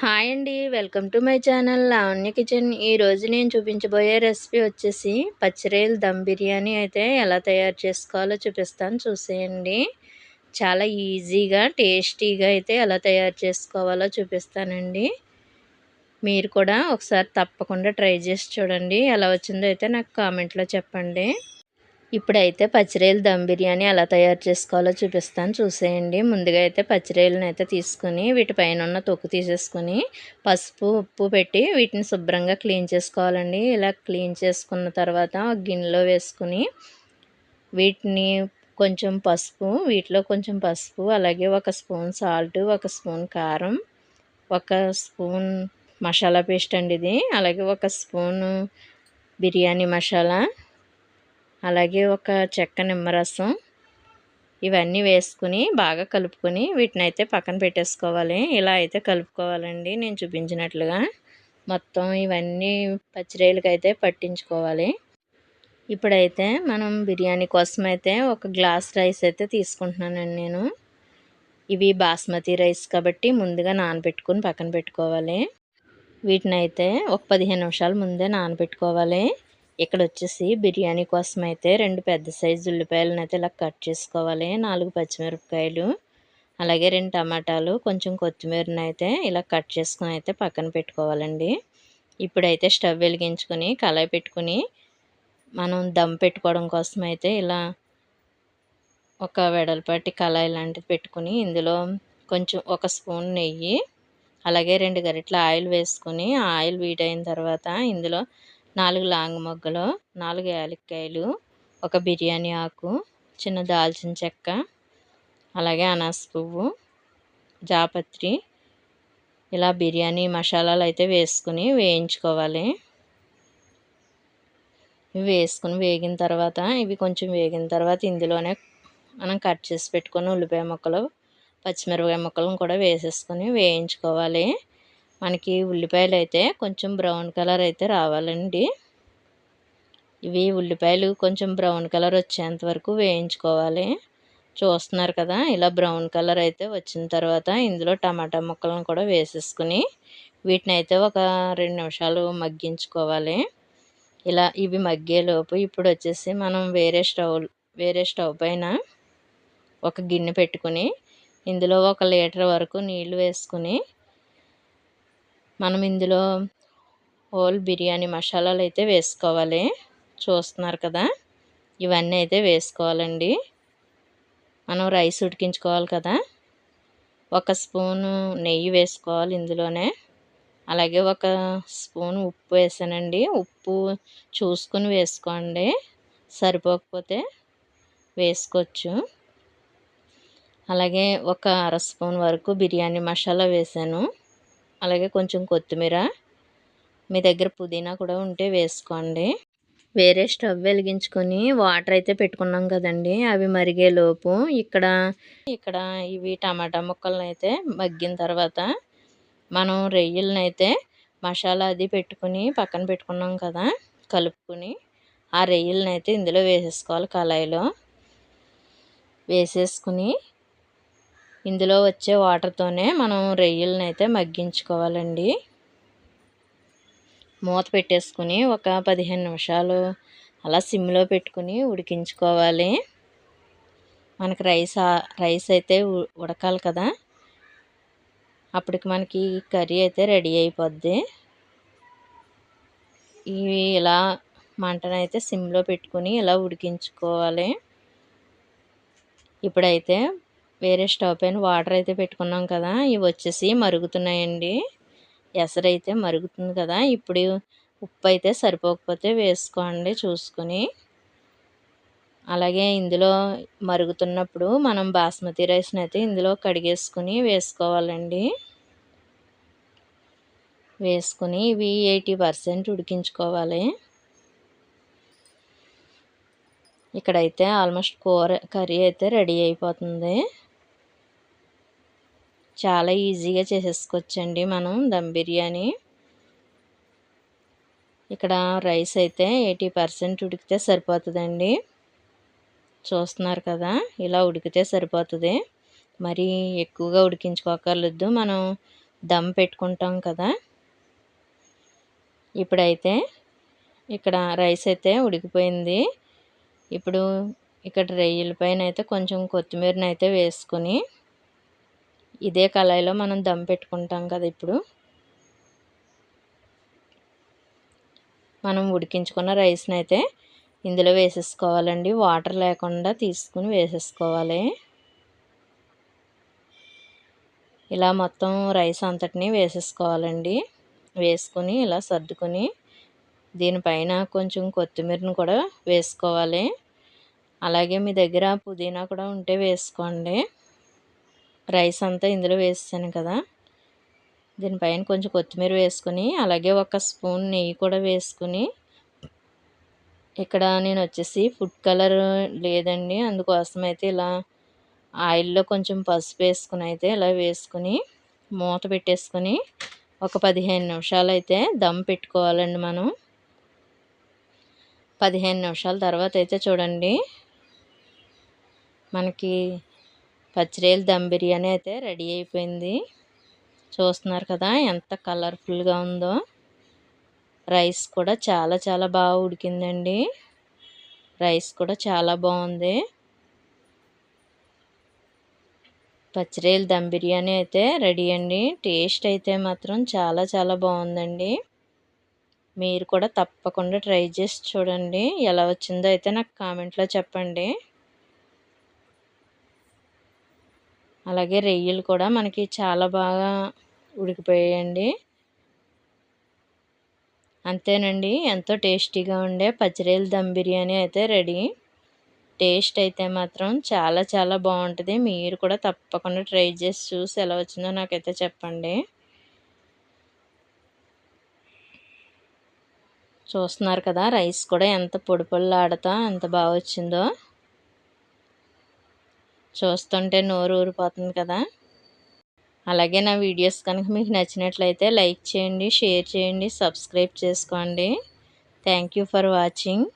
Hi అండి. Welcome to my channel Lavanya kitchen. ఈరోజు నేను చూపించబోయే రెసిపీ వచ్చేసి పచ్చిరేలు దమ్ బిర్యానీ అయితే ఎలా తయారు చేసుకోవాలో చూపిస్తాను. చూసేయండి. చాలా ఈజీగా టేస్టీగా అయితే ఎలా తయారు చేసుకోవాలో చూపిస్తానండి. మీరు కూడా ఒకసారి తప్పకుండా ట్రై చేసి చూడండి. ఎలా వచ్చిందో అయితే నాకు కామెంట్లో చెప్పండి. ఇప్పుడైతే పచ్చిరేలు దమ్ బిర్యానీ ఎలా తయారు చేసుకోవాలో చూపిస్తాను. చూసేయండి. ముందుగా అయితే పచ్చిరేలను అయితే తీసుకుని వీటిపైన ఉన్న తొక్కు తీసేసుకుని పసుపు ఉప్పు పెట్టి వీటిని శుభ్రంగా క్లీన్ చేసుకోవాలండి. ఇలా క్లీన్ చేసుకున్న తర్వాత గిన్నెలో వేసుకుని వీటిని కొంచెం పసుపు వీటిలో కొంచెం పసుపు అలాగే ఒక స్పూన్ సాల్ట్ ఒక స్పూన్ కారం ఒక స్పూన్ మసాలా పేస్ట్ అండి ఇది. అలాగే ఒక స్పూను బిర్యానీ మసాలా అలాగే ఒక చెక్క నిమ్మరసం ఇవన్నీ వేసుకుని బాగా కలుపుకొని వీటిని అయితే పక్కన పెట్టేసుకోవాలి. ఇలా అయితే కలుపుకోవాలండి నేను చూపించినట్లుగా. మొత్తం ఇవన్నీ పచ్చిరేలకి అయితే పట్టించుకోవాలి. ఇప్పుడైతే మనం బిర్యానీ కోసం అయితే ఒక గ్లాస్ రైస్ అయితే తీసుకుంటున్నానండి నేను. ఇవి బాస్మతి రైస్ కాబట్టి ముందుగా నానబెట్టుకుని పక్కన పెట్టుకోవాలి. వీటిని అయితే ఒక పదిహేను నిమిషాల ముందే నానబెట్టుకోవాలి. ఇక్కడ వచ్చేసి బిర్యానీ కోసం అయితే రెండు పెద్ద సైజు ఉల్లిపాయలను అయితే ఇలా కట్ చేసుకోవాలి. నాలుగు పచ్చిమిరపకాయలు అలాగే రెండు టమాటాలు కొంచెం కొత్తిమీరని అయితే ఇలా కట్ చేసుకుని అయితే పక్కన పెట్టుకోవాలండి. ఇప్పుడైతే స్టవ్ వెలిగించుకొని కళాయి పెట్టుకుని మనం దమ్ పెట్టుకోవడం కోసం అయితే ఇలా ఒక వెడల్పాటి కళాయి లాంటిది పెట్టుకుని ఇందులో కొంచెం ఒక స్పూన్ నెయ్యి అలాగే రెండు గరిటల ఆయిల్ వేసుకొని ఆయిల్ వీడైన తర్వాత ఇందులో నాలుగు లాంగ్ మొగ్గలు నాలుగు యాలక్కాయలు ఒక బిర్యానీ ఆకు చిన్న దాల్చిన చెక్క అలాగే అనాస పువ్వు జాపత్రి. ఇలా బిర్యానీ మసాలాలు అయితే వేసుకుని వేయించుకోవాలి. ఇవి వేసుకుని వేగిన తర్వాత ఇవి కొంచెం వేగిన తర్వాత ఇందులోనే మనం కట్ చేసి పెట్టుకొని ఉల్లిపాయ ముక్కలు పచ్చిమిరపకాయ ముక్కలను కూడా వేసేసుకొని వేయించుకోవాలి. మనకి ఉల్లిపాయలు అయితే కొంచెం బ్రౌన్ కలర్ అయితే రావాలండి. ఇవి ఉల్లిపాయలు కొంచెం బ్రౌన్ కలర్ వచ్చేంత వరకు వేయించుకోవాలి. చూస్తున్నారు కదా ఇలా బ్రౌన్ కలర్ అయితే వచ్చిన తర్వాత ఇందులో టమాటా ముక్కలను కూడా వేసేసుకుని వీటిని అయితే ఒక రెండు నిమిషాలు మగ్గించుకోవాలి. ఇలా ఇవి మగ్గేలోపు ఇప్పుడు వచ్చేసి మనం వేరే స్టవ్ వేరే స్టవ్ పైన ఒక గిన్నె పెట్టుకుని ఇందులో ఒక లీటర్ వరకు నీళ్ళు వేసుకుని మనం ఇందులో హోల్ బిర్యానీ మసాలాలు అయితే వేసుకోవాలి. చూస్తున్నారు కదా? ఇవన్నీ అయితే వేసుకోవాలండి. మనం రైస్ ఉడికించుకోవాలి కదా? ఒక స్పూను నెయ్యి వేసుకోవాలి ఇందులోనే. అలాగే ఒక స్పూన్ ఉప్పు వేసానండి. ఉప్పు చూసుకుని వేసుకోండి. సరిపోకపోతే వేసుకోవచ్చు. అలాగే ఒక అర స్పూన్ వరకు బిర్యానీ మసాలా వేసాను. అలాగే కొంచెం కొత్తిమీర. మీ దగ్గర పుదీనా కూడా ఉంటే వేసుకోండి. వేరే స్టవ్ వెలిగించుకొని వాటర్ అయితే పెట్టుకున్నాం కదండి అవి మరిగే లోపు ఇక్కడ ఇక్కడ ఇవి టమాటా ముక్కలను అయితే మగ్గిన తర్వాత మనం రొయ్యలను అయితే మసాలా అది పెట్టుకుని పక్కన పెట్టుకున్నాం కదా కలుపుకొని ఆ రొయ్యలను అయితే ఇందులో వేసేసుకోవాలి కళాయిలో. వేసేసుకుని ఇందులో వచ్చే వాటర్తోనే మనం రొయ్యలను అయితే మగ్గించుకోవాలండి. మూత పెట్టేసుకుని ఒక పదిహేను నిమిషాలు అలా సిమ్లో పెట్టుకుని ఉడికించుకోవాలి. మనకి రైస్ రైస్ అయితే ఉడకాలి కదా. అప్పటికి మనకి కర్రీ అయితే రెడీ అయిపోద్ది. ఇవి ఇలా మంటనైతే సిమ్లో పెట్టుకుని ఇలా ఉడికించుకోవాలి. ఇప్పుడైతే వేరే స్టవ్ పైన వాటర్ అయితే పెట్టుకున్నాం కదా ఇవి వచ్చేసి మరుగుతున్నాయండి. ఎసరైతే మరుగుతుంది కదా ఇప్పుడు ఉప్పు అయితే సరిపోకపోతే వేసుకోండి చూసుకొని. అలాగే ఇందులో మరుగుతున్నప్పుడు మనం బాస్మతి రైస్ని అయితే ఇందులో కడిగేసుకుని వేసుకోవాలండి. వేసుకుని ఇవి ఎయిటీ పర్సెంట్ ఉడికించుకోవాలి. ఇక్కడైతే ఆల్మోస్ట్ కూర కర్రీ అయితే రెడీ అయిపోతుంది. చాలా ఈజీగా చేసేసుకోవచ్చండి మనం దమ్ బిర్యానీ. ఇక్కడ రైస్ అయితే ఎయిటీ పర్సెంట్ ఉడికితే సరిపోతుందండి. చూస్తున్నారు కదా ఇలా ఉడికితే సరిపోతుంది. మరి ఎక్కువగా ఉడికించుకోకర్లేదు మనం దమ్ పెట్టుకుంటాం కదా. ఇప్పుడైతే ఇక్కడ రైస్ అయితే ఉడికిపోయింది. ఇప్పుడు ఇక్కడ రొయ్యల పైన అయితే కొంచెం కొత్తిమీరని అయితే వేసుకొని ఇదే కళాయిలో మనం దమ్ పెట్టుకుంటాం కదా ఇప్పుడు. మనం ఉడికించుకున్న రైస్ని అయితే ఇందులో వేసేసుకోవాలండి. వాటర్ లేకుండా తీసుకుని వేసేసుకోవాలి. ఇలా మొత్తం రైస్ అంతటిని వేసేసుకోవాలండి. వేసుకొని ఇలా సర్దుకొని దీనిపైన కొంచెం కొత్తిమీరని కూడా వేసుకోవాలి. అలాగే మీ దగ్గర పుదీనా కూడా ఉంటే వేసుకోండి. రైస్ అంతా ఇందులో వేసాను కదా. దీనిపైన కొంచెం కొత్తిమీర వేసుకుని అలాగే ఒక స్పూన్ నెయ్యి కూడా వేసుకుని ఇక్కడ నేను వచ్చేసి ఫుడ్ కలర్ లేదండి. అందుకోసం అయితే ఇలా ఆయిల్లో కొంచెం పసుపు వేసుకుని అయితే ఇలా వేసుకుని మూత పెట్టేసుకొని ఒక పదిహేను నిమిషాలు అయితే దమ్ పెట్టుకోవాలండి మనం. పదిహేను నిమిషాల తర్వాత అయితే చూడండి మనకి పచ్చిరేలు దమ్ బిర్యానీ అయితే రెడీ అయిపోయింది. చూస్తున్నారు కదా ఎంత కలర్ఫుల్గా ఉందో. రైస్ కూడా చాలా చాలా బాగా ఉడికిందండి. రైస్ కూడా చాలా బాగుంది. పచ్చిరేలు దమ్ బిర్యానీ అయితే రెడీ అండి. టేస్ట్ అయితే మాత్రం చాలా చాలా బాగుందండి. మీరు కూడా తప్పకుండా ట్రై చేసి చూడండి. ఎలా వచ్చిందో అయితే నాకు కామెంట్లో చెప్పండి. అలాగే రొయ్యలు కూడా మనకి చాలా బాగా ఉడికిపోయాయండి. అంతేనండి ఎంతో టేస్టీగా ఉండే పచ్చిరేలు దమ్ బిర్యానీ అయితే రెడీ. టేస్ట్ అయితే మాత్రం చాలా చాలా బాగుంటుంది. మీరు కూడా తప్పకుండా ట్రై చేసి చూసి ఎలా వచ్చిందో నాకైతే చెప్పండి. చూస్తున్నారు కదా రైస్ కూడా ఎంత పొడి పొడిలాడుతా ఎంత బాగా వచ్చిందో. చూస్తుంటే నోరు ఊరిపోతుంది కదా. అలాగే నా వీడియోస్ కనుక మీకు నచ్చినట్లయితే లైక్ చేయండి షేర్ చేయండి సబ్స్క్రైబ్ చేసుకోండి. Thank for watching.